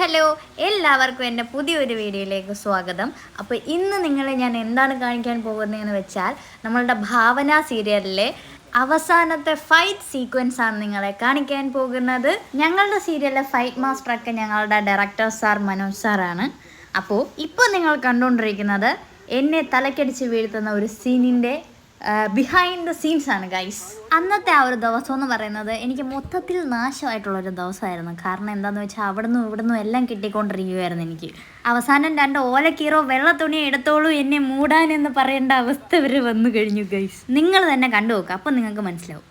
Hello എല്ലാവർക്കും എന്റെ പുതിയൊരു വീഡിയോയിലേക്ക് സ്വാഗതം. അപ്പോൾ ഇന്ന് നിങ്ങളെ ഞാൻ എന്താണ് കാണിക്കാൻ പോകുന്നതെന്ന് വെച്ചാൽ നമ്മളുടെ ഭാവന സീരിയലിലെ അവസാനത്തെ ഫൈറ്റ് സീക്വൻസ് ആണ് നിങ്ങളെ കാണിക്കാൻ പോകുന്നത്. ഞങ്ങളുടെ സീരിയലിലെ ഫൈറ്റ് മാസ്റ്ററൊക്കെ ഞങ്ങളുടെ ഡയറക്ടർ സാർ മനോജ് സാറാണ് അപ്പോൾ ഇപ്പോൾ നിങ്ങൾ കണ്ടുകൊണ്ടിരിക്കുന്നത് എന്നെ തലക്കടിച്ച് വീഴ്ത്തുന്ന ഒരു സീനിന്റെ ബിഹൈൻഡ് ദ സീൻസ് ആണ് ഗൈസ് അന്നത്തെ ആ ഒരു ദിവസം എന്ന് പറയുന്നത് എനിക്ക് മൊത്തത്തിൽ നാശമായിട്ടുള്ളൊരു ദിവസമായിരുന്നു. കാരണം എന്താണെന്ന് വെച്ചാൽ അവിടെ നിന്നും ഇവിടെ നിന്നും എല്ലാം കിട്ടിക്കൊണ്ടിരിക്കുകയായിരുന്നു എനിക്ക്. അവസാനം രണ്ട് ഓലക്കീറോ വെള്ള തുണി എടുത്തോളൂ എന്നെ മൂടാൻ എന്ന് പറയേണ്ട അവസ്ഥ വരെ വന്നു കഴിഞ്ഞു ഗൈസ് നിങ്ങൾ തന്നെ കണ്ടു നോക്കുക അപ്പം നിങ്ങൾക്ക് മനസ്സിലാവും.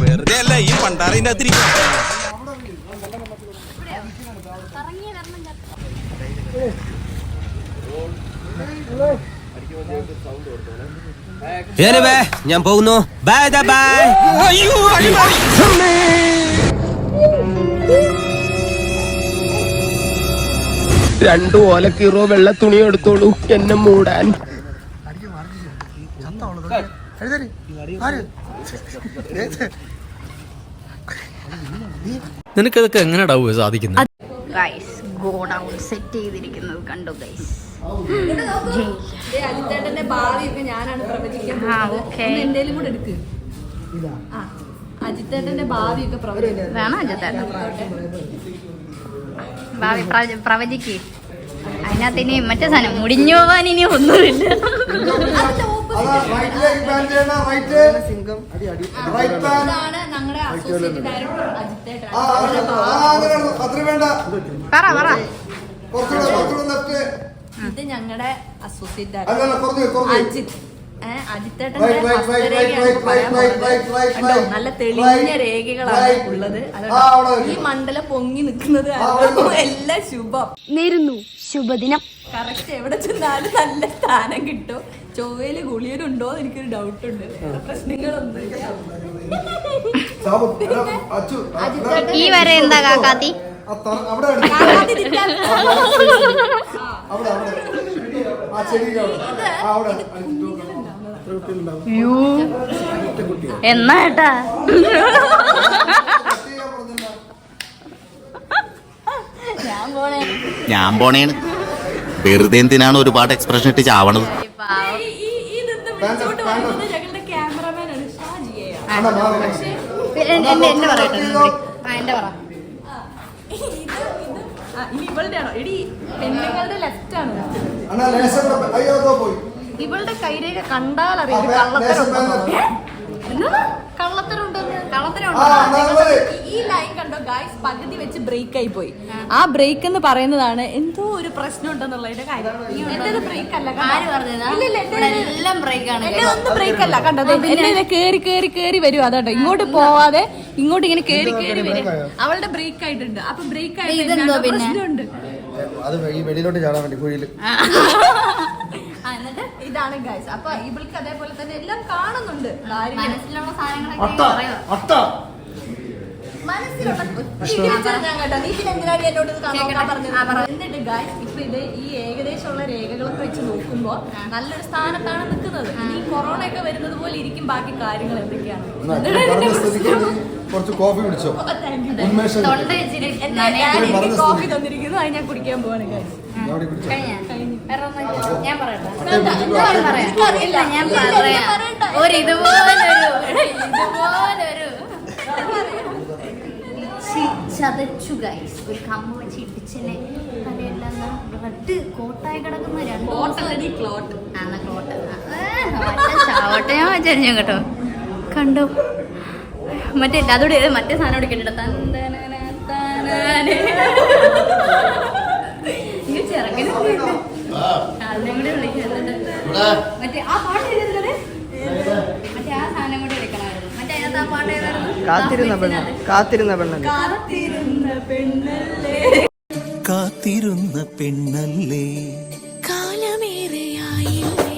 വെറുതെ അല്ല ഈ പണ്ടാറിന്റെ അതിരി ഞാൻ പോകുന്നു. Bye bye. രണ്ടു കീറോ വെള്ള തുണി എടുത്തോളൂ. എന്നെ മൂടാൻ. നിനക്കതൊക്കെ എങ്ങനെ സാധിക്കുന്നത്? ഗൈസ് ഗോ ഡൗൺ സെറ്റ് ചെയ്തിരിക്കുന്നത് കണ്ടു ഗൈസ് അജിത്തേട്ടന്റെ ഭാവിയൊക്കെ ഞാനാണ് പ്രവചിക്കാൻ ആ പോകുന്നത്. ഓക്കെ ഒന്ന് എന്തേലും കൂടെ എടുക്ക്. ആ അജിത്തേട്ടന്റെ ഭാവിയൊക്കെ പ്രവചിക്കാം വേണം അജത്തേട്ട ഭാവി പ്രവചിക്ക്. അതിനകത്ത് ഇനി മറ്റേ സാധനം മുടിഞ്ഞു പോവാൻ ഇനി ഒന്നുമില്ല. ഇതാണ് ഞങ്ങളുടെ അസോസിയേറ്റ് ഡയറക്ടർ അജിത്തേട്ടൻ പറ പറ ഇത് ഞങ്ങളുടെ അസോസിയേറ്റ് ഡയറക്ടർ അജിത്. അജിത്തേട്ടന്റെ. നല്ല തെളിഞ്ഞ രേഖകളാണ് ഉള്ളത്. ഈ. മണ്ഡലം പൊങ്ങി നിൽക്കുന്നത്. എല്ലാം ശുഭം. നേരുന്നു. ശുഭദിനം. കറക്റ്റ് എവിടെ ചെന്നാലും നല്ല സ്ഥാനം കിട്ടും. ചൊവ്വയിൽ ഗുളിയനുണ്ടോ എനിക്കൊരു ഡൗട്ട് ഉണ്ട്. പ്രശ്നങ്ങളൊന്നും ഈ വരെ എന്താ കാക്കാത്തി അവിടെ അവിടെ ആ ചെടിയുടെ അവിടെ ആ അവിടെ എന്നാ ഏട്ടാ? ഞാൻ പോണേണ്. വെറുതെ എന്തിനാണ് ഒരുപാട് എക്സ്പ്രഷൻ ഇട്ട് ചാവണത്? ഇവളുടെ ആണോ എടി പെണ്ണുങ്ങളുടെ ലെഫ്റ്റ് ആണ്? ഇവളുടെ കൈരേഖ കണ്ടാൽ അറിയാം. ആ, കള്ളത്തരം? കള്ളത്തരം ഉണ്ടെന്ന്. ഈ ലൈൻ കണ്ടോ ഗായ്സ് പകുതി വെച്ച് ബ്രേക്ക് ആയി പോയി. ആ ബ്രേക്ക് എന്ന് പറയുന്നതാണ് എന്തോ ഒരു പ്രശ്നം? ഉണ്ടെന്നുള്ളതിന്റെ കാര്യം എന്റേത് ബ്രേക്ക് അല്ല എല്ലാം break ആണ് എന്റെ ഒന്നും ബ്രേക്ക് അല്ല കണ്ടത് എന്നെ കേറി കേറി കേറി വരും. അതാട്ടോ ഇങ്ങോട്ട് പോവാതെ ഇങ്ങോട്ട് ഇങ്ങനെ കേറി കേറി വരും. അവളുടെ ബ്രേക്ക് ആയിട്ടുണ്ട്. അപ്പൊ ബ്രേക്ക് ആയിട്ട്? പ്രശ്നമുണ്ട്? അത് ഈ വെളിയിലോട്ട് ചാടാൻ വേണ്ടി കുഴിയിൽ ഇതാണ് ഗൈസ് അപ്പൊ ഇവൾക്ക് അതേപോലെ തന്നെ എല്ലാം കാണുന്നുണ്ട്. മനസ്സിലുള്ള സാധനങ്ങളൊക്കെ മനസ്സിലുള്ള ഞാൻ കേട്ടോ. നീ പിന്നെ എന്തിനാടി എന്നോട് ഇത് കാണാൻ പറഞ്ഞത്? എന്നിട്ട് ഗൈസ് ഇപ്പൊ ഇത് ഈ ഏകദേശമുള്ള രേഖകളൊക്കെ വെച്ച് നോക്കുമ്പോ നല്ലൊരു സ്ഥാനത്താണ് നിൽക്കുന്നത്. ഈ കൊറോണ ഒക്കെ വരുന്നത് പോലെ ഇരിക്കും ബാക്കി കാര്യങ്ങൾ എന്തൊക്കെയാണ്. കുറച്ച് കോഫി കുടിച്ചോ? കോഫി തന്നിരിക്കുന്നു. അത് ഞാൻ കുടിക്കാൻ പോവാണ് ഗൈസ് ഞാൻ പറയട്ടെ ഞാൻ ഒരു ഗൈസ് ക്ലോട്ട് ക്ലോട്ട് കേട്ടോ കണ്ടു മറ്റേ അതോടെ മറ്റേ സാധനം എടുക്കണ്ട കേട്ടിട്ട് തന്തനന താനാനെ. ഇങ്ങ് ചെറുക്കനെ കേട്ട്. അതിനെ കൂടി വിളിക്കുന്നത് മറ്റേ ആ പാട്ട് എഴുതുന്നത് മറ്റേ ആ സാധനം കൂടി വിളിക്കണമായിരുന്നു മറ്റേ അതിനകത്ത് ആ പാട്ട് ഏതായിരുന്നു? കാത്തിരുന്ന പെണ്ണ്. കാത്തിരുന്ന പെണ്ണല്ലേ? കാത്തിരുന്ന പെണ്ണല്ലേ? കാത്തിരുന്ന പെണ്ണല്ലേ? കാലമേറെയായില്ലേ?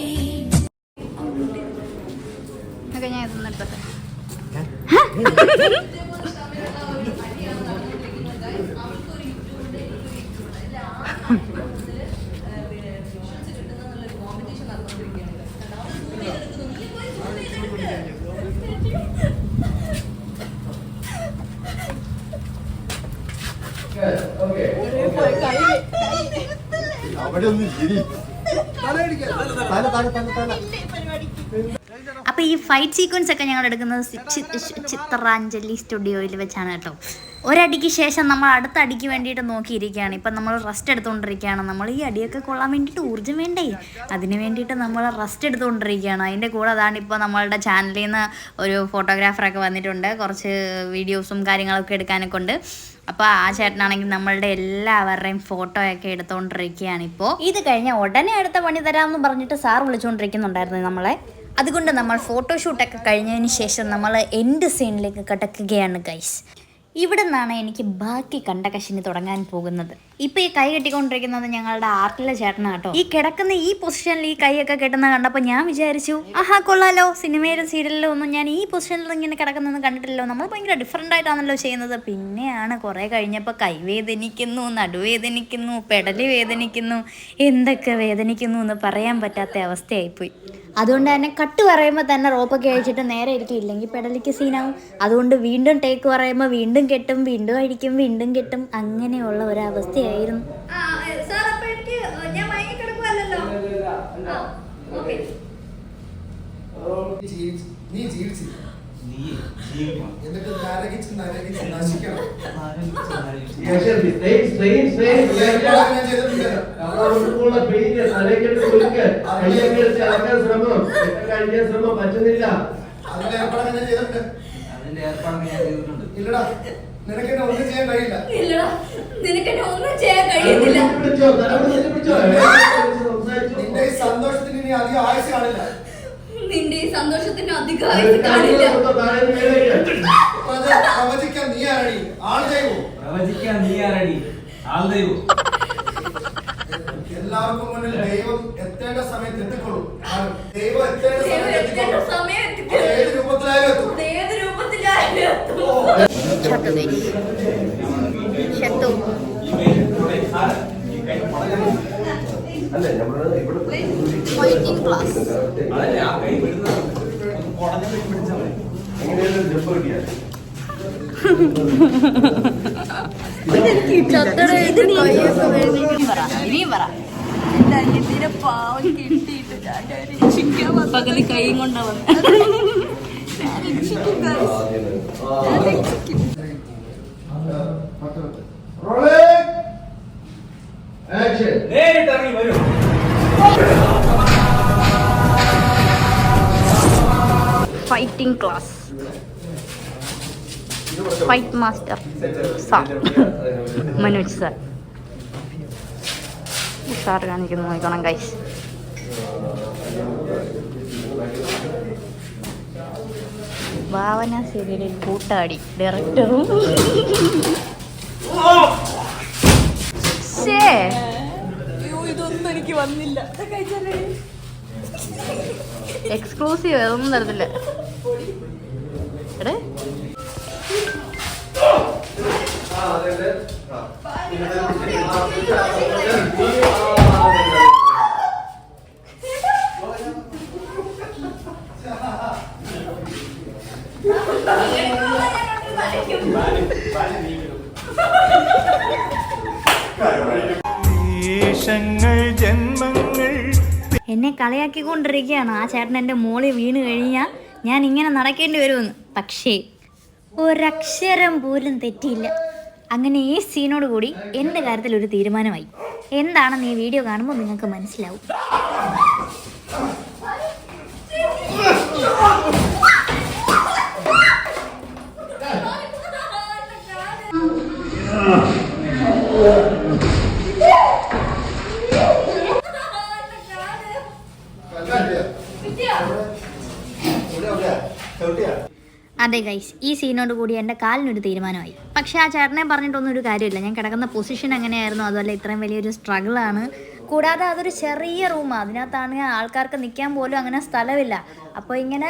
അവിടെ ഒന്ന് ഇരി. തലയടിക്കാൻ തല തല തല തല അപ്പോൾ ഈ ഫൈറ്റ് സീക്വൻസ് ഒക്കെ ഞങ്ങൾ എടുക്കുന്നത് ചിത്രാഞ്ജലി സ്റ്റുഡിയോയിൽ വെച്ചാണ് കേട്ടോ. ഒരടിക്ക് ശേഷം നമ്മൾ അടുത്ത അടിക്ക് വേണ്ടിയിട്ട് നോക്കിയിരിക്കുകയാണ്. ഇപ്പം നമ്മൾ റെസ്റ്റ് എടുത്തുകൊണ്ടിരിക്കുകയാണ്. നമ്മൾ ഈ അടിയൊക്കെ കൊള്ളാൻ വേണ്ടിയിട്ട് ഊർജം വേണ്ടേ? അതിന് വേണ്ടിയിട്ട് നമ്മൾ റെസ്റ്റ് എടുത്തുകൊണ്ടിരിക്കുകയാണ്. അതിന്റെ കൂടെ അതാണ് ഇപ്പോൾ നമ്മളുടെ ചാനലിൽ നിന്ന് ഒരു ഫോട്ടോഗ്രാഫറൊക്കെ വന്നിട്ടുണ്ട്. കുറച്ച് വീഡിയോസും കാര്യങ്ങളൊക്കെ എടുക്കാനൊക്കെ ഉണ്ട്. അപ്പോൾ ആ ചേട്ടനാണെങ്കിൽ നമ്മളുടെ എല്ലാവരുടെയും ഫോട്ടോ ഒക്കെ എടുത്തുകൊണ്ടിരിക്കുകയാണ് ഇപ്പോൾ ഇത് കഴിഞ്ഞ ഉടനെ അടുത്ത പണി തരാമെന്ന് പറഞ്ഞിട്ട് സാർ വിളിച്ചുകൊണ്ടിരിക്കുന്നുണ്ടായിരുന്നു നമ്മളെ. അതുകൊണ്ട് നമ്മൾ ഫോട്ടോഷൂട്ടൊക്കെ കഴിഞ്ഞതിന് ശേഷം നമ്മൾ എൻഡ് സീനിലേക്ക് കിടക്കുകയാണ് ഗൈസ് ഇവിടെ നിന്നാണ് എനിക്ക് ബാക്കി കണ്ടകശിനി തുടങ്ങാൻ പോകുന്നത്. ഇപ്പൊ ഈ കൈ കെട്ടിക്കൊണ്ടിരിക്കുന്നത് ഞങ്ങളുടെ ആർട്ടിലെ ചേട്ടനാണ് കേട്ടോ ഈ കിടക്കുന്ന ഈ പൊസിഷനിൽ ഈ കൈയൊക്കെ കെട്ടുന്ന കണ്ടപ്പോൾ ഞാൻ വിചാരിച്ചു ആഹാ കൊള്ളാലോ. സിനിമയിലും സീരിയലിലും ഒന്നും ഞാൻ ഈ പൊസിഷനിൽ ഇങ്ങനെ കിടക്കുന്നൊന്നും കണ്ടിട്ടില്ലല്ലോ. നമ്മൾ ഭയങ്കര ഡിഫറെന്റ് ആയിട്ടാണല്ലോ ചെയ്യുന്നത്. പിന്നെയാണ് കുറേ കഴിഞ്ഞപ്പോൾ കൈ വേദനിക്കുന്നു നടുവേദനിക്കുന്നു പെടലി വേദനിക്കുന്നു എന്തൊക്കെ വേദനിക്കുന്നു എന്ന് പറയാൻ പറ്റാത്ത അവസ്ഥയായിപ്പോയി. അതുകൊണ്ട് തന്നെ കട്ട് പറയുമ്പോൾ തന്നെ റോപ്പൊക്കെ അഴിച്ചിട്ട് നേരെ ഇരിക്കും. ഇല്ലെങ്കിൽ പെടലിക്ക് സീനാവും അതുകൊണ്ട് വീണ്ടും ടേക്ക് പറയുമ്പോൾ വീണ്ടും കെട്ടും വീണ്ടും അഴിക്കും വീണ്ടും കെട്ടും. അങ്ങനെയുള്ള ഒരവസ്ഥയായിരുന്നു നീ ജീവിച്ചു എന്നിട്ട് നരകിച്ച് നരകിച്ച് നശിക്കണം. ഏർപ്പാട് ഞാൻ ചെയ്തിട്ടുണ്ട്. പറ്റുന്നില്ല. അതിന്റെ ഏർപ്പാട് ഞാൻ ചെയ്തിട്ടുണ്ട്. ഇല്ലടാ നിനക്ക് എന്നെ ഒന്നും ചെയ്യാൻ കഴിയില്ല. ഇല്ലടാ നിനക്ക് എന്നെ ഒന്നും ചെയ്യാൻ കഴിയത്തില്ല. നിന്റെ സന്തോഷത്തിന് ഇനി അധികം ആയുസ് കാണില്ല. നിന്റെ ഈ സന്തോഷത്തിന് അധികമായി കാണില്ല. പ്രവചിക്കാൻ നീ ആരടി? ആൾ ചെയ്യൂ പ്രവചിക്കാൻ നീ ആരടി? ആൾ ദൈവം. എല്ലാവർക്കും മുന്നിൽ ദൈവം എത്തേണ്ട സമയത്ത് എത്തിക്കൊള്ളൂ. കാരണം ദൈവം എത്തേണ്ട ദൈവം സമയത്ത് സമയം അത് എത്തിക്കും. ഏത് രൂപത്തിലായാലും എത്തും. അത് ഏത് രൂപത്തിലായാലും ക്ലാസ് അതല്ലേ? ആ കൈ വിടുന്നത് ഒന്ന് കുടഞ്ഞു പിടിച്ചാൽ മതി എന്റെ അനിയത്തിനെ പാവം കിട്ടിയിട്ട് ഞാൻ രക്ഷിക്കാൻ. പകുതി കൈയും കൊണ്ടാവും. ഞാൻ രക്ഷിക്കും. ഞാൻ രക്ഷിക്കും. ആക്ഷൻ നേരിട്ട് ഇറങ്ങി വരും fighting class fight master sir Manoj sir sir കാണിക്കുന്നു. നോക്കണം ഗൈസ് ഭാവന സീരിയലിൽ കൂട്ടാടി. ഡയറക്ടറും ഇതൊന്നും എനിക്ക് വന്നില്ല. എക്സ്ക്ലൂസീവ് ഒന്നും തരത്തില്ല. എടേ എന്നെ കളിയാക്കിക്കൊണ്ടിരിക്കുകയാണ്. ആ ചേട്ടൻ എന്റെ മോളിൽ വീണ് കഴിഞ്ഞാൽ ഞാൻ ഇങ്ങനെ നടക്കേണ്ടി വരുമെന്ന്. പക്ഷേ ഒരക്ഷരം പോലും തെറ്റിയില്ല. അങ്ങനെ ഈ സീനോട് കൂടി എന്റെ കാര്യത്തിൽ ഒരു തീരുമാനമായി? എന്താണെന്ന് ഈ വീഡിയോ കാണുമ്പോൾ നിങ്ങൾക്ക് മനസ്സിലാവും? അതെ ഗൈസ് ഈ സീനോട് കൂടി എന്റെ കാലിനൊരു തീരുമാനമായി. പക്ഷേ ആ ചേട്ടനെ പറഞ്ഞിട്ടൊന്നും ഒരു കാര്യമില്ല. ഞാൻ കിടക്കുന്ന പൊസിഷൻ എങ്ങനെയായിരുന്നു? അതുപോലെ ഇത്രയും വലിയൊരു സ്ട്രഗിളാണ് കൂടാതെ അതൊരു ചെറിയ റൂമാണ് അതിനകത്താണെങ്കിൽ ആൾക്കാർക്ക് നിൽക്കാൻ പോലും അങ്ങനെ സ്ഥലമില്ല. അപ്പോൾ ഇങ്ങനെ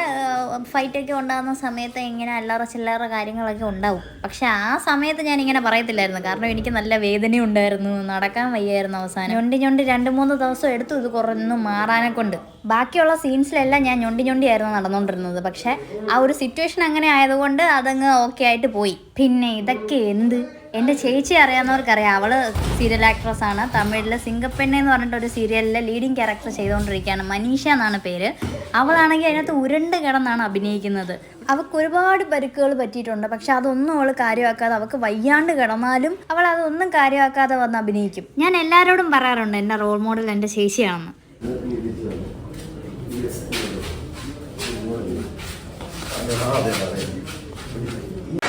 ഫൈറ്റൊക്കെ ഉണ്ടാകുന്ന സമയത്ത് ഇങ്ങനെ അല്ലറ ചില്ലറ കാര്യങ്ങളൊക്കെ ഉണ്ടാവും. പക്ഷെ ആ സമയത്ത് ഞാൻ ഇങ്ങനെ പറയത്തില്ലായിരുന്നു. കാരണം എനിക്ക് നല്ല വേദന ഉണ്ടായിരുന്നു. നടക്കാൻ വയ്യായിരുന്നു അവസാനം. ഞൊണ്ടി ഞൊണ്ടി രണ്ട് മൂന്ന് ദിവസം എടുത്തു ഇത് കുറഞ്ഞു മാറാനെ കൊണ്ട് ബാക്കിയുള്ള സീൻസിലെല്ലാം ഞാൻ ഞൊണ്ടി ഞൊണ്ടിയായിരുന്നു നടന്നുകൊണ്ടിരുന്നത് പക്ഷേ ആ ഒരു സിറ്റുവേഷൻ അങ്ങനെ ആയതുകൊണ്ട് അതങ്ങ് ഓക്കെ ആയിട്ട് പോയി. പിന്നെ ഇതൊക്കെ എന്ത്? എന്റെ ചേച്ചി അറിയാവുന്നവർക്കറിയാം. അവൾ സീരിയൽ ആക്ട്രസ് ആണ്. തമിഴിലെ സിംഗപ്പെണ്ണ എന്ന് പറഞ്ഞിട്ട് ഒരു സീരിയലിലെ ലീഡിങ് ക്യാരക്ടർ ചെയ്തുകൊണ്ടിരിക്കുകയാണ് മനീഷ എന്നാണ് പേര്. അവളാണെങ്കിൽ അതിനകത്ത് ഉരുണ്ട് കിടന്നാണ് അഭിനയിക്കുന്നത്. അവൾക്ക് ഒരുപാട് പരുക്കുകൾ പറ്റിയിട്ടുണ്ട്. പക്ഷെ അതൊന്നും അവൾ കാര്യമാക്കാതെ അവൾക്ക് വയ്യാണ്ട് കിടന്നാലും അവൾ അതൊന്നും കാര്യമാക്കാതെ വന്ന് അഭിനയിക്കും. ഞാൻ എല്ലാവരോടും പറയാറുണ്ട് എന്റെ റോൾ മോഡൽ എന്റെ ചേച്ചിയാണെന്ന്.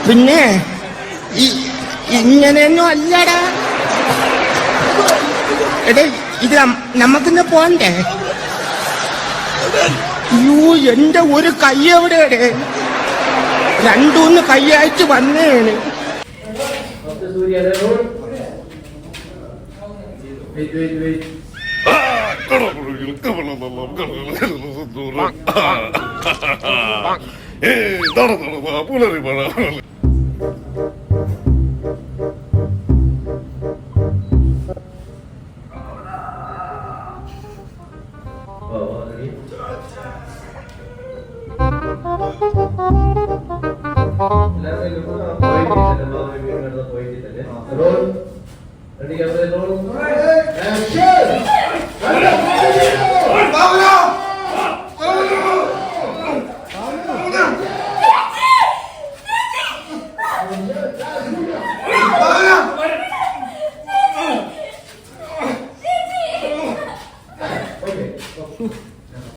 പിന്നെ ഈ- ഇങ്ങനെയൊന്നും അല്ലടാ. എടേ ഇത് നമുക്കിന്ന് പോണ്ടേ? അയ്യോ എന്റെ ഒരു കൈ എവിടെയാണ് രണ്ടൂന്ന് കൈ അയച്ചു വന്നേണ് റോൾ ರೋಲ್ ರೆಡಿ ರೋಲ್